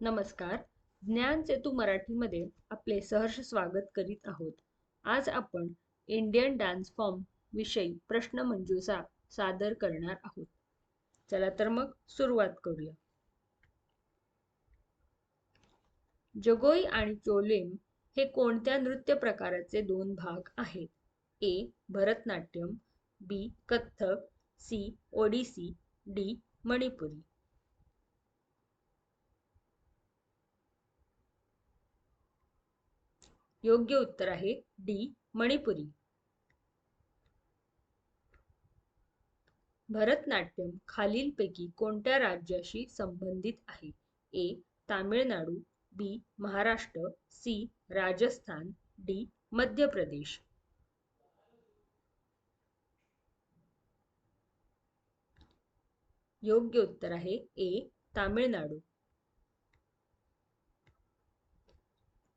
नमस्कार. ज्ञान सेतू मराठीमध्ये आपले सहर्ष स्वागत करीत आहोत. आज आपण इंडियन डान्स फॉर्म विषयी प्रश्नमंजुषा सादर करणार आहोत. चला तर मग सुरुवात करूया. जगोई आणि चोलेम हे कोणत्या नृत्य प्रकाराचे दोन भाग आहेत? A. Bharatanatyam B. Kathak C. Odissi D. Manipuri. योग्य उत्तर आहे डी मणिपुरी. भरतनाट्यम खालीलपैकी कोणत्या राज्याशी संबंधित आहे? A Tamil Nadu B Maharashtra C Rajasthan D Madhya Pradesh योग्य उत्तर आहे ए तामिळनाडू.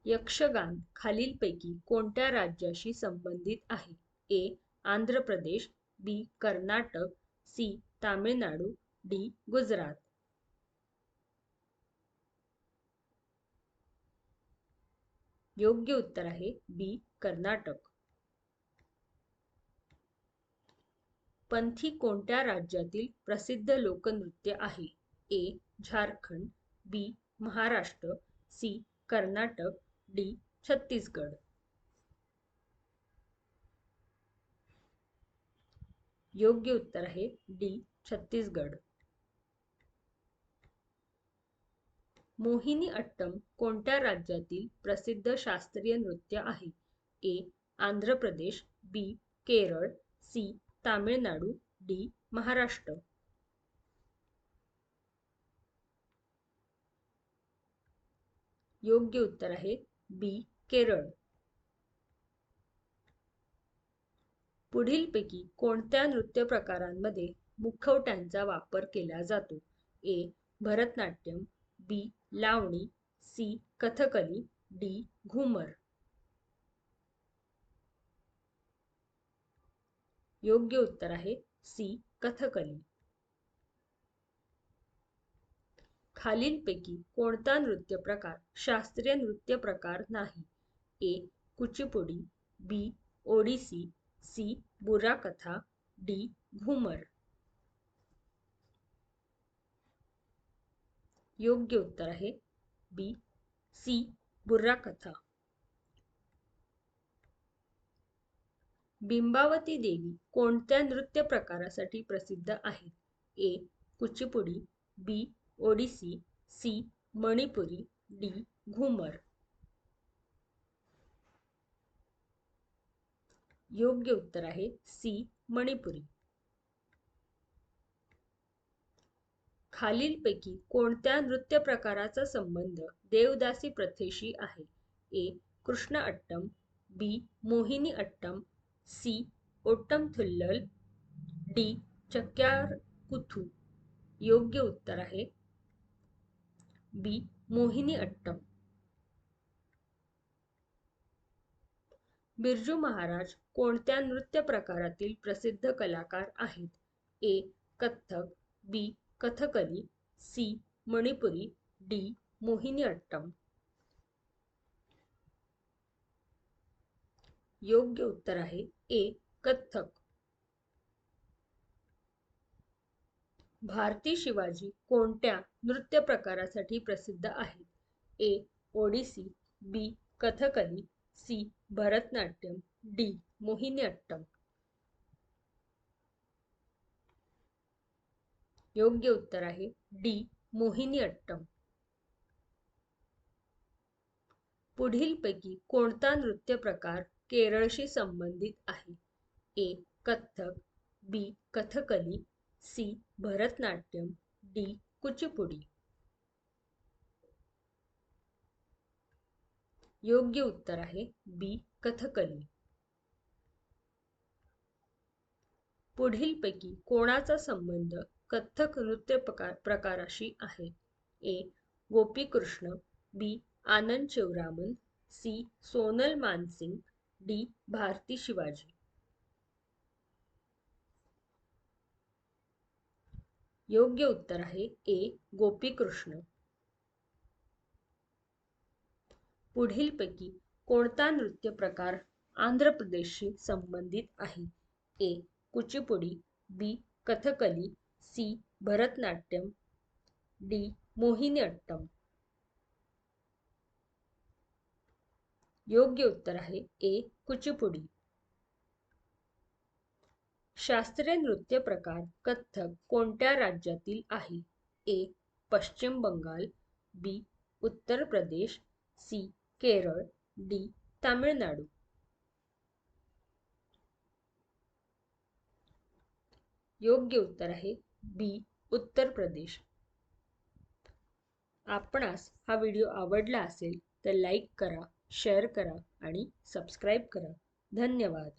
यक्षगान खालीलपैकी कोणत्या राज्याशी संबंधित आहे? A. Andhra Pradesh B Karnataka C Tamil Nadu D Gujarat. योग्य उत्तर आहे बी कर्नाटक. पंथी कोणत्या राज्यातील प्रसिद्ध लोकनृत्य आहे? A. Jharkhand B Maharashtra C Karnataka D Chhattisgarh. योग्य उत्तर आहे डी छत्तीसगड. मोहिनी अट्टम कोणत्या राज्यातील प्रसिद्ध शास्त्रीय नृत्य आहे? A Andhra Pradesh B Kerala C Tamil Nadu D Maharashtra. योग्य उत्तर आहे बी केरळ. पुढीलपैकी कोणत्या नृत्य प्रकारांमध्ये मुखवट्यांचा वापर केला जातो? A Bharatanatyam B Lavani C Kathakali D Ghoomar. योग्य उत्तर आहे सी कथकली. खालीलपैकी कोणता नृत्य प्रकार शास्त्रीय नृत्य प्रकार नाही? A. Kuchipudi, B. Odissi, C. Burrakatha, D. Ghoomar. योग्य उत्तर आहे बी. सी. बुर्राकथा बिंबावती देवी कोणत्या नृत्य प्रकारासाठी प्रसिद्ध आहेत A. Kuchipudi, B. Odissi C Manipuri D Ghoomar. योग्य उत्तर आहे सी मणिपुरी. खालीलपैकी कोणत्या नृत्य प्रकाराचा संबंध देवदासी प्रथेशी आहे? A Krishna Attam B Mohini Attam C Ottam Thullal D Chakyar Koothu योग्य उत्तर आहे बी मोहिनी अट्टम. बिरजू महाराज कोणत्या नृत्य प्रकारातील प्रसिद्ध कलाकार आहेत? A Kathak B Kathakali C Manipuri D Mohini Attam. योग्य उत्तर आहे ए कथ्थक. भारती शिवाजी कोणत्या नृत्य प्रकारासाठी प्रसिद्ध आहेत? A. Odissi B. Kathakali C. Bharatanatyam D. Mohiniyattam. योग्य उत्तर आहे डी. मोहिनीअट्टम. पुढीलपैकी कोणता नृत्य प्रकार केरळशी संबंधित आहे? A. Kathak B. Kathakali C. Bharatanatyam D. Kuchipudi. योग्य उत्तर आहे बी. कथकली. पुढीलपैकी कोणाचा संबंध कथ्थक नृत्य प्रकार प्रकाराशी आहे? A. Gopikrishna B. Anand Shivaraman C. Sonal Mansingh D. Bharati Shivaji. योग्य उत्तर आहे ए गोपीकृष्ण. पुढीलपैकी कोणता नृत्य प्रकार आंध्र प्रदेशशी संबंधित आहे? A Kuchipudi B Kathakali C Bharatanatyam D Mohiniyattam. योग्य उत्तर आहे ए कुचिपुडी. शास्त्रीय नृत्य प्रकार कथ्थक कोणत्या राज्यातील आहे? ए. Paschim Bangal B. Uttar Pradesh C. Kerala D. Tamil Nadu. योग्य उत्तर आहे बी. उत्तर प्रदेश. आपणास हा व्हिडिओ आवडला असेल तर लाईक करा शेअर करा आणि सबस्क्राईब करा. धन्यवाद.